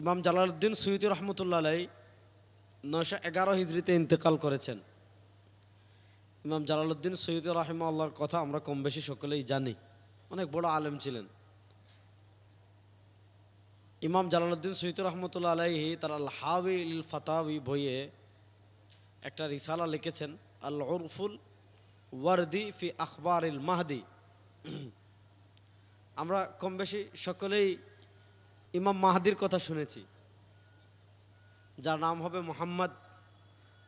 ইমাম জালালউদ্দিন সৈয়দি রহমতুল্লাহ আলাই নয়শো এগারো হিজড়িতে ইন্তেকাল করেছেন। ইমাম জালালউদ্দিন সৈয়দ রাহিমা কথা আমরা কম বেশি সকলেই জানি। অনেক বড় আলেম ছিলেন। ইমাম জালালউদ্দিন সৈয়দ রহমতুল্লাহ আলাইহি তার আল হাবি ইল ফাতাবি বইয়ে একটা রিসালা লিখেছেন আল উরফুল ওয়ারদি ফি আখবার ইল মাহদি। আমরা কম বেশি সকলেই ইমাম মাহাদির কথা শুনেছি। যার নাম হবে মোহাম্মদ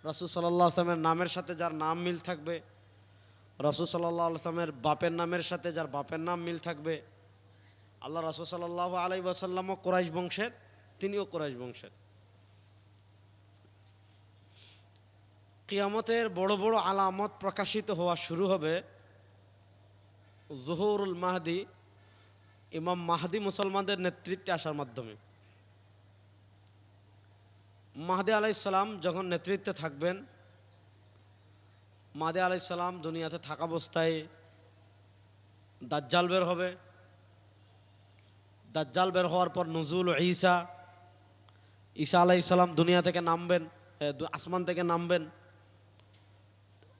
রসুল সাল্লাহ আসলামের নামের সাথে যার নাম মিল থাকবে। রসুল সাল্লাহ আসলামের বাপের নামের সাথে যার বাপের নাম মিল থাকবে। আল্লাহ রসুল সাল্লাহ আলাই ওয়াসাল্লামও কোরাইশ বংশের, তিনিও কোরাইশ বংশের। কিয়ামতের বড় বড় আলামত প্রকাশিত হওয়া শুরু হবে। জহুরুল মাহদি ইমাম মাহাদি মুসলমানদের নেতৃত্বে আসার মাধ্যমে। মাহাদি আলাইসালাম যখন নেতৃত্বে থাকবেন, মাহাদি আলাইসালাম দুনিয়াতে থাকা অবস্থায় দাজ্জাল বের হবে। দাজ্জাল বের হওয়ার পর নজরুল ঈসা ঈসা আলাইসালাম দুনিয়া থেকে নামবেন আসমান থেকে নামবেন।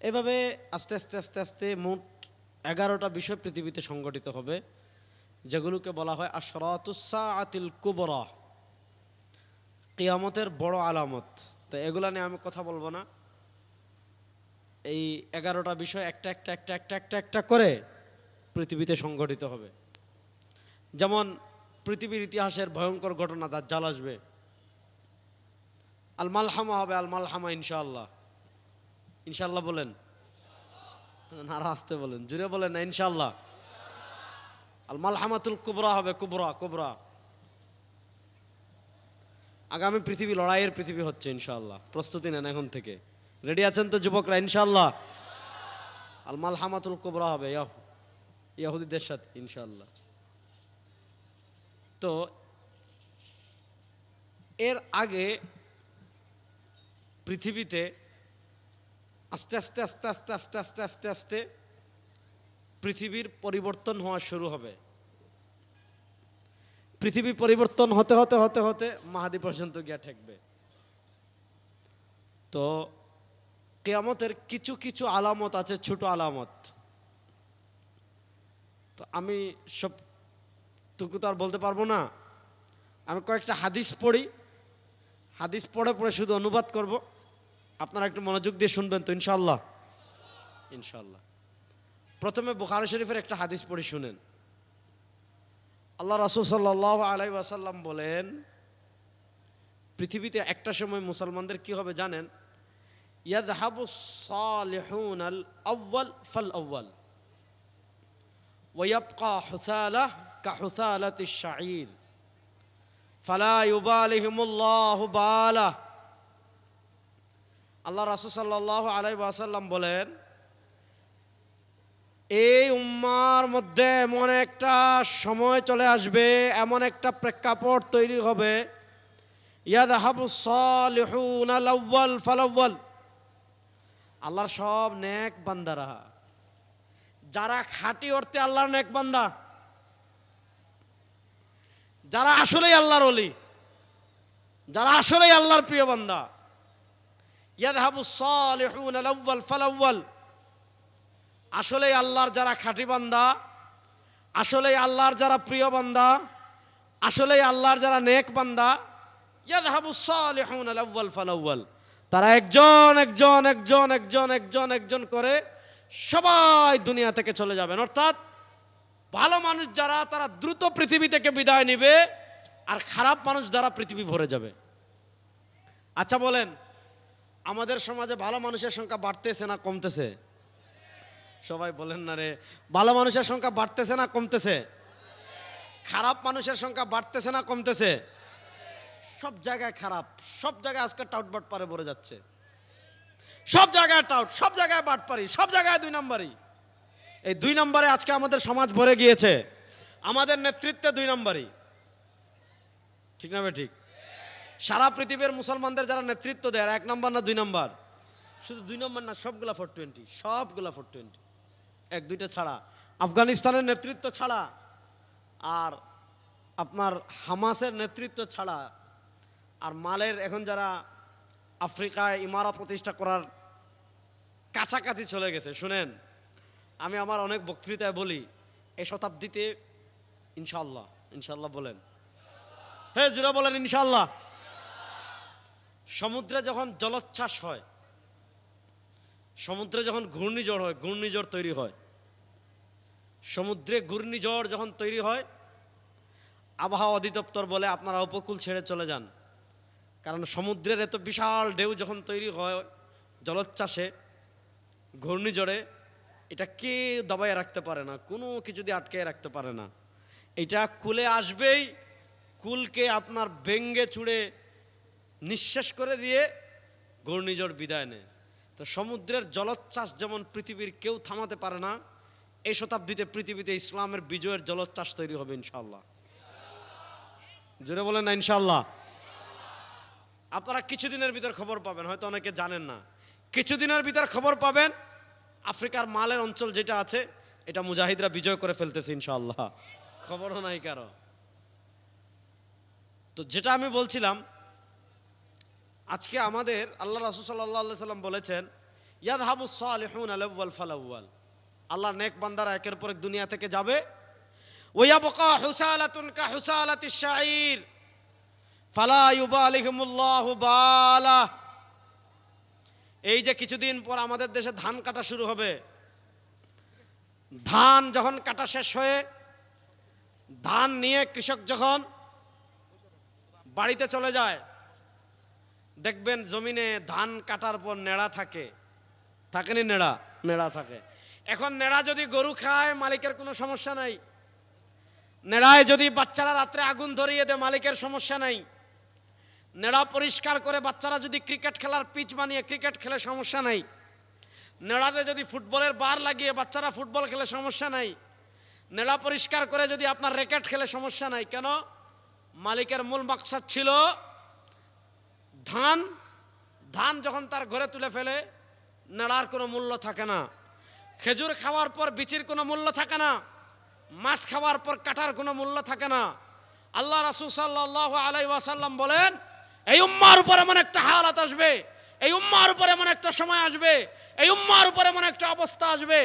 এভাবে আস্তে আস্তে আস্তে আস্তে মোট এগারোটা বিষয় পৃথিবীতে সংগঠিত হবে। যেগুলোকে বলা হয় আশরাতুসা আতিল কুবরা। কিয়ামতের বড় আলামত। তো এগুলা নিয়ে আমি কথা বলব না। এই এগারোটা বিষয় একটা একটা একটা একটা একটা একটা করে পৃথিবীতে সংগঠিত হবে। যেমন পৃথিবীর ইতিহাসের ভয়ঙ্কর ঘটনা দাজ্জাল আসবে। আল মালহামা হবে আল মালহামা ইনশাল্লাহ ইনশাল্লাহ বলেন নারা আসতে বলেন। জুড়ে বলেন না, ইনশাআল্লাহ। আল মালহামাতুল কুবরা হবে কুবরা কুবরা। আগামী পৃথিবী লড়াইয়ের পৃথিবী হচ্ছে ইনশাল্লাহ প্রস্তুতি নেন এখন থেকে। রেডি আছেন তো যুবকরা ইনশাল্লাহ আল মালহামাতুল কুবরা হবে ইয়াহুদিদের সাথে, ইনশাআল্লাহ। তো, এর আগে পৃথিবীতে আস্তে আস্তে আস্তে আস্তে আস্তে আস্তে আস্তে আস্তে, পৃথিবীর পরিবর্তন হওয়া শুরু হবে। পৃথিবী পরিবর্তন হতে হতে হতে হতে মাহাদি পর্যন্ত গিয়া ঠেকবে। তো কেয়ামতের কিছু কিছু আলামত আছে, ছোট আলামত। তো আমি সব টুকু তো আর বলতে পারব না। আমি কয়েকটা হাদিস পড়ি। হাদিস পড়ে পড়ে শুধু অনুবাদ করব। আপনারা একটু মনোযোগ দিয়ে শুনবেন তো ইনশাল্লাহ ইনশাল্লাহ প্রথমে বুখারি শরীফের একটা হাদিস পড়ি শুনেন। আল্লাহ রাসুল সাল্লাহ আলাই ওয়াসাল্লাম বলেন পৃথিবীতে একটা সময় মুসলমানদের কি হবে জানেন ইয়াদ হাবু সালেহুন আল আউ্বাল ফল আউ্বাল ওয়াবকা হুসালাহ কা হুসালাত শাহির ফালা ইউবালিহিমুল্লাহ বালা আল্লাহ রাসুল সাল্লাহ আলাই ওয়াসাল্লাম বলেন এই উম্মার মধ্যে এমন একটা সময় চলে আসবে, এমন একটা প্রেক্ষাপট তৈরি হবে। ইয়াদ হাবু সালিহুন আল আউয়াল ফাল আউয়াল আল্লাহর সব নেক বান্দারা। যারা খাঁটি অর্থে আল্লাহর নেক বান্দা। যারা আসলেই আল্লাহর অলি যারা আসলেই আল্লাহর প্রিয় বান্দা। ইয়াদহাবু সালিহুন আল আউয়াল আসলেই আল্লাহর যারা খাঁটি বান্দা, আসলেই আল্লাহর যারা প্রিয় বান্দা, আসলেই আল্লাহর যারা নেক বান্দা তারা একজন একজন একজন একজন একজন একজন করে সবাই দুনিয়া থেকে চলে যাবেন। অর্থাৎ ভালো মানুষ যারা, তারা দ্রুত পৃথিবী থেকে বিদায় নেবে, আর খারাপ মানুষ দ্বারা পৃথিবী ভরে যাবে। আচ্ছা বলেন, আমাদের সমাজে ভালো মানুষের সংখ্যা বাড়তেছে না কমতেছে? সবাই বলেন না রে, ভালো মানুষের সংখ্যা বাড়তেছে না কমতেছে? খারাপ মানুষের সংখ্যা বাড়তেছে না কমতেছে? সব জায়গায় খারাপ, সব জায়গায় আজকে টাউট বাট পারে ভরে যাচ্ছে। সব জায়গায় টাউট, সব জায়গায় বাট পারি, সব জায়গায় দুই নম্বরই। এই দুই নম্বরে আজকে আমাদের সমাজ ভরে গিয়েছে। আমাদের নেতৃত্বে দুই নম্বরই। ঠিক না ঠিক? সারা পৃথিবীর মুসলমানদের যারা নেতৃত্ব দেয় এক নম্বর না দুই নম্বর? শুধু দুই নম্বর না, সবগুলা ফোর টোয়েন্টি সবগুলা ফোর টোয়েন্টি এক, দুইটা ছাড়া। আফগানিস্তানের নেতৃত্ব ছাড়া আর আপনার হামাসের নেতৃত্ব ছাড়া আর মালের এখন যারা আফ্রিকায় ইমারা প্রতিষ্ঠা করার কাছাকাছি চলে গেছে, শুনেন। আমি আমার অনেক বক্তৃতায় বলি এই শতাব্দীতে ইনশাল্লাহ ইনশাল্লাহ বলেন। হ্যাঁ জুরা বলেন ইনশাল্লাহ সমুদ্রে যখন জলোচ্ছ্বাস হয় সমুদ্রে যখন ঘূর্ণিঝড় হয়, ঘূর্ণিঝড় তৈরি হয়। সমুদ্রে ঘূর্ণিঝড় যখন তৈরি হয়, আবহাওয়া অধিদপ্তর বলে, আপনারা উপকূল ছেড়ে চলে যান। কারণ সমুদ্রের এত বিশাল ঢেউ যখন তৈরি হয়, জলোচ্ছ্বাসে, ঘূর্ণিঝড়ে, এটা কে দাবায় রাখতে পারে না, কোনো কিছু দিয়ে আটকে রাখতে পারে না। এটা কুলে আসবেই, কুলকে আপনার ব্যঙ্গে চুড়ে নিঃশেষ করে দিয়ে ঘূর্ণিঝড় বিদায় নেয়। তো সমুদ্রের জলোচ্ছ্বাস যেমন পৃথিবীর কেউ থামাতে পারে না, এই শতাব্দীতে পৃথিবীতে ইসলামের বিজয়ের জলোচ্ছ্বাস তৈরি হবে ইনশাল্লাহ জোরে বলেন না ইনশাল্লাহ আপনারা কিছুদিনের ভিতর খবর পাবেন, হয়তো অনেকে জানেন না। কিছুদিনের ভিতর খবর পাবেন, আফ্রিকার মালের অঞ্চল যেটা আছে, এটা মুজাহিদরা বিজয় করে ফেলতেছে ইনশাল্লাহ খবরও নাই কারও। তো যেটা আমি বলছিলাম আজকে আমাদের আল্লাহ রাসুল সাল্লাহ সাল্লাম বলেছেন ইয়াদ হাবু সালেহুন আলওয়াল ফালাউয়াল আল্লাহ নেক বান্দারা একের পর এক দুনিয়া থেকে যাবে। ওয়া ওয়াবকা হুসালাতুন কা হুসালাতি শাইর ফালা ইউবালিহিমুল্লাহু বালা। এই যে কিছুদিন পর আমাদের দেশে ধান কাটা শুরু হবে। ধান যখন কাটা শেষ হয়ে ধান নিয়ে কৃষক যখন বাড়িতে চলে যায় দেখবেন জমিনে ধান কাটার পর নেড়া থাকে। থাকেনি নেড়া? নেড়া থাকে। এখন নেড়া যদি গরু খায়, মালিকের কোনো সমস্যা নাই। নেড়ায় যদি বাচ্চারা রাত্রে আগুন ধরিয়ে দেয়, মালিকের সমস্যা নাই। নেড়া পরিষ্কার করে বাচ্চারা যদি ক্রিকেট খেলার পিচ বানিয়ে ক্রিকেট খেলে সমস্যা নাই। নেড়াতে যদি ফুটবলের বার লাগিয়ে বাচ্চারা ফুটবল খেলে সমস্যা নাই। নেড়া পরিষ্কার করে যদি আপনার র্যাকেট খেলে সমস্যা নাই। কেন? মালিকের মূল মাকসাদ ছিল ধান ধান যখন তার ঘরে তুলে ফেলে, নেড়ার কোনো মূল্য থাকে না। খেজুর খাওয়ার পর বিচির কোনো মূল্য থাকে না। মাছ খাওয়ার পর কাটার কোনো মূল্য থাকে না। আল্লাহ রাসুল সাল্লাহ আলাই ওয়াসাল্লাম বলেন, এই উম্মার উপর এমন একটা হালাত আসবে, এই উম্মার উপর এমন একটা সময় আসবে, এই উম্মার উপর এমন একটা অবস্থা আসবে।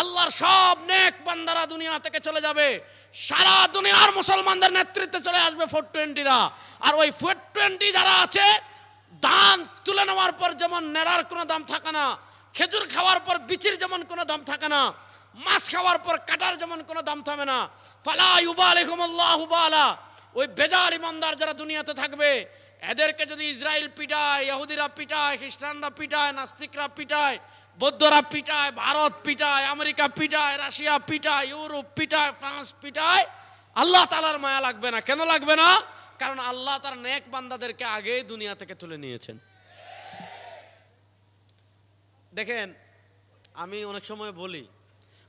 আল্লাহর সব নেক বান্দারা দুনিয়া থেকে চলে যাবে। সারা দুনিয়ার মুসলমানদের নেতৃত্বে চলে আসবে ফোর টোয়েন্টিরা আর ওই ফোর টোয়েন্টি যারা আছে দান তুলে নেওয়ার পর যেমন নেড়ার কোনো দাম থাকে না, খেজুর খাওয়ার পর বিচির যেমন কোনো দাম থাকে না, মাছ খাওয়ার পর কাটার যেমন কোনো দাম থামে না। ফালা ইউবা আলহিমুল্লাহ বালা। ওই বেজার ইমানদার যারা দুনিয়াতে থাকবে, এদেরকে যদি ইসরায়েল পিটায়, ইহুদিরা পিটায়, খ্রিস্টানরা পিটায়, নাস্তিকরা পিটায়, বৌদ্ধরা পিটায়, ভারত পিটায়, আমেরিকা পিটায়, রাশিয়া পিটায়, ইউরোপ পিটায়, ফ্রান্স পিটায়, আল্লাহ তালার মায়া লাগবে না। কেন লাগবে না? কারণ আল্লাহ তার নেক বান্দাদেরকে আগেই দুনিয়া থেকে তুলে নিয়েছেন। দেখেন, আমি অনেক সময় বলি,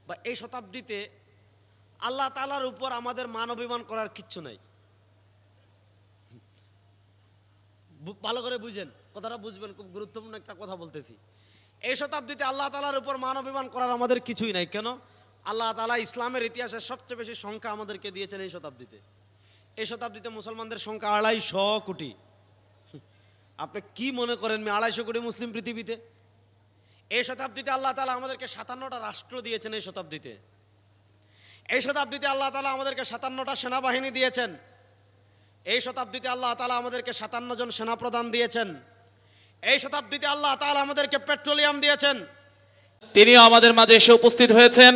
বা এই শতাব্দীতে আল্লাহ তালার উপর আমাদের মান অভিমান করার কিচ্ছু নাই। ভালো করে বুঝেন, কথাটা বুঝবেন, খুব গুরুত্বপূর্ণ একটা কথা বলতেছি। এই শতাব্দীতে আল্লাহ তালার উপর মান অভিমান করার আমাদের কিছুই নাই। কেন? আল্লাহ তালা ইসলামের ইতিহাসে সবচেয়ে বেশি সংখ্যা আমাদেরকে দিয়েছেন এই শতাব্দীতে। এই শতাব্দীতে মুসলমানদের সংখ্যা আড়াইশো কোটি। আপনি কি মনে করেন আমি আড়াইশো কোটি মুসলিম পৃথিবীতে? এই শতাব্দীতে আল্লাহ তালা আমাদেরকে সাতান্নটা রাষ্ট্র দিয়েছেন এই শতাব্দীতে। এই শতাব্দীতে আল্লাহ তালা আমাদেরকে সাতান্নটা সেনাবাহিনী দিয়েছেন। এই শতাব্দীতে আল্লাহ তালা আমাদেরকে সাতান্ন জন সেনাপ্রধান দিয়েছেন। এই শতাব্দীতে আল্লাহ তালা আমাদেরকে পেট্রোলিয়াম দিয়েছেন। তিনিও আমাদের মাঝে এসে উপস্থিত হয়েছেন।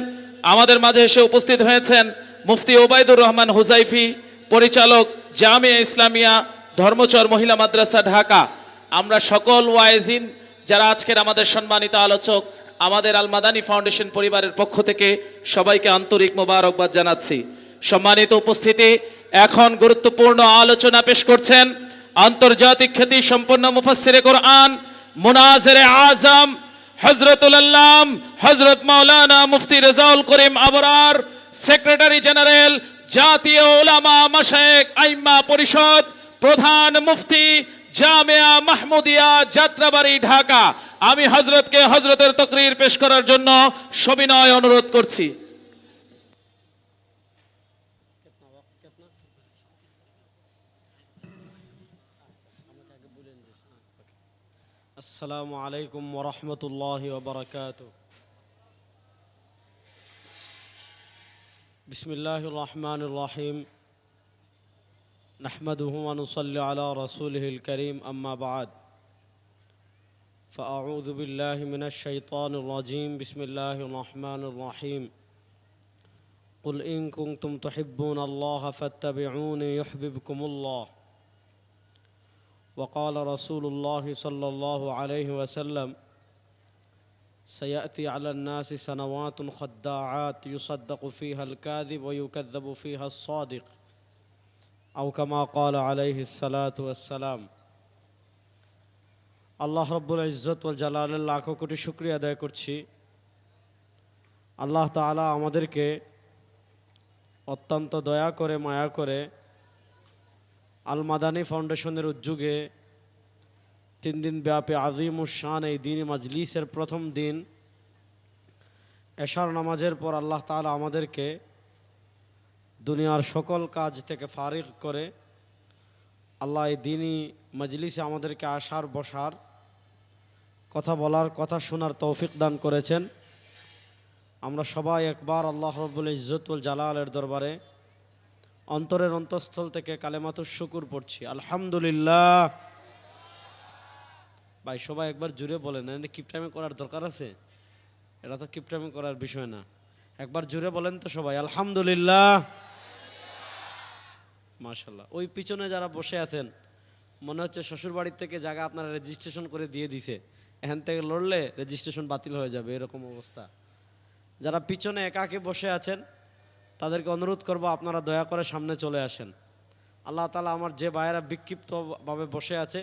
আমাদের মাঝে এসে উপস্থিত হয়েছেন মুফতি ওবায়দুর রহমান হুজাইফি পরিচালক জামিয়া ইসলামিয়া, ধর্মচর মহিলা মাদ্রাসা, ঢাকা। আমরা সকল ওয়াইজিন যারা আজকের আমাদের সম্মানিত আলোচক, আমাদের আল মাদানী ফাউন্ডেশন পরিবারের পক্ষ থেকে সবাইকে আন্তরিক মোবারকবাদ জানাচ্ছি। সম্মানিত উপস্থিতি, এখন গুরুত্বপূর্ণ আলোচনা পেশ করছেন আন্তর্জাতিক খ্যাতি সম্পন্ন মুফাসসিরে কোরআন, মুনাজেরে আজম হজরতুল আল্লাম হজরত মাওলানা মুফতি রেজাউল করিম আবরার, সেক্রেটারি জেনারেল জাতীয় ওলামা মাসায়েক আইম্মা পরিষদ প্রধান মুফতি জামিয়া মাহমুদিয়া যাত্রাবাড়ি, ঢাকা। আমি হজরতকে হজরতের তকরির পেশ করার জন্য সবিনয় অনুরোধ করছি। আসসালামু আলাইকুম ওরহমতুল্লাহ বারকাতুহ। بسم الله الرحمن الرحيم. نحمده ونصلي على رسوله الكريم أما بعد. فأعوذ بالله من الشيطان الرجيم. بسم الله الرحمن الرحيم. قل إن كنتم تحبون الله فاتبعوني يحببكم الله. وقال رسول الله صلى الله عليه وسلم سيأتي على الناس سنوات خداعات يصدق فيها الكاذب ويكذب فيها الصادق أو كما قال عليه الصلاة والسلام আল্লাহ রব্বুল ইজ্জত ওয়াল জালালের লাখো কোটি শুক্রিয়া আদায় করছি আল্লাহ তাআলা আমাদেরকে অত্যন্ত দয়া করে মায়া করে আল মাদানী ফাউন্ডেশনের উদ্যোগে তিন দিন ব্যাপী আজিম শান, এই দিন মাজলিসের প্রথম দিন। এশার নামাজের পর আল্লাহ তালা আমাদেরকে দুনিয়ার সকল কাজ থেকে ফারিগ করে আল্লাহ এই দিনই মজলিসে আমাদেরকে আসার বসার কথা বলার কথা শোনার তৌফিক দান করেছেন। আমরা সবাই একবার আল্লাহ রব্বুল ইজ্জতুল জালালের দরবারে অন্তরের অন্তঃস্থল থেকে কালেমাতুর শুকুর পড়ছি। আলহামদুলিল্লাহ। ভাই, সবাই একবার জুড়ে বলেন এটা কিপটামি করার দরকার আছে? এটা তো কিপটামি করার বিষয় না। একবার জুড়ে বলেন তো সবাই, আলহামদুলিল্লাহ। মাশাল্লাহ ওই পিছনে যারা বসে আছেন, মনে হচ্ছে শ্বশুর বাড়ির থেকে জায়গা আপনারা রেজিস্ট্রেশন করে দিয়ে দিছে। এখান থেকে লড়লে রেজিস্ট্রেশন বাতিল হয়ে যাবে, এরকম অবস্থা। যারা পিছনে একাকে বসে আছেন, তাদেরকে অনুরোধ করব আপনারা দয়া করে সামনে চলে আসেন। আল্লাহ তালা আমার যে ভাইয়েরা বিক্ষিপ্তভাবে বসে আছে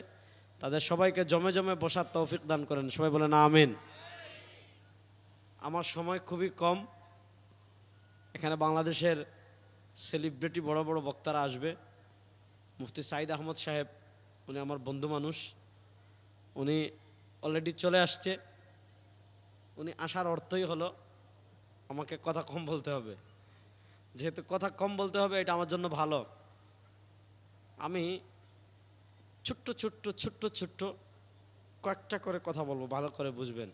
তাদের সবাইকে জমে জমে বসার তৌফিক দান করেন। সবাই বলেন আমিন। আমার সময় খুবই কম। এখানে বাংলাদেশের সেলিব্রিটি বড় বড় বক্তারা আসবে। মুফতি সাইদ আহমদ সাহেব, উনি আমার বন্ধু মানুষ। উনি অলরেডি চলে আসছে। উনি আসার অর্থই হলো, আমাকে কথা কম বলতে হবে। যেহেতু কথা কম বলতে হবে, এটা আমার জন্য ভালো। আমি ছোট্ট ছোট্ট ছোট্ট ছোট্ট কয়েকটা করে কথা বলব ভালো করে বুঝবেন।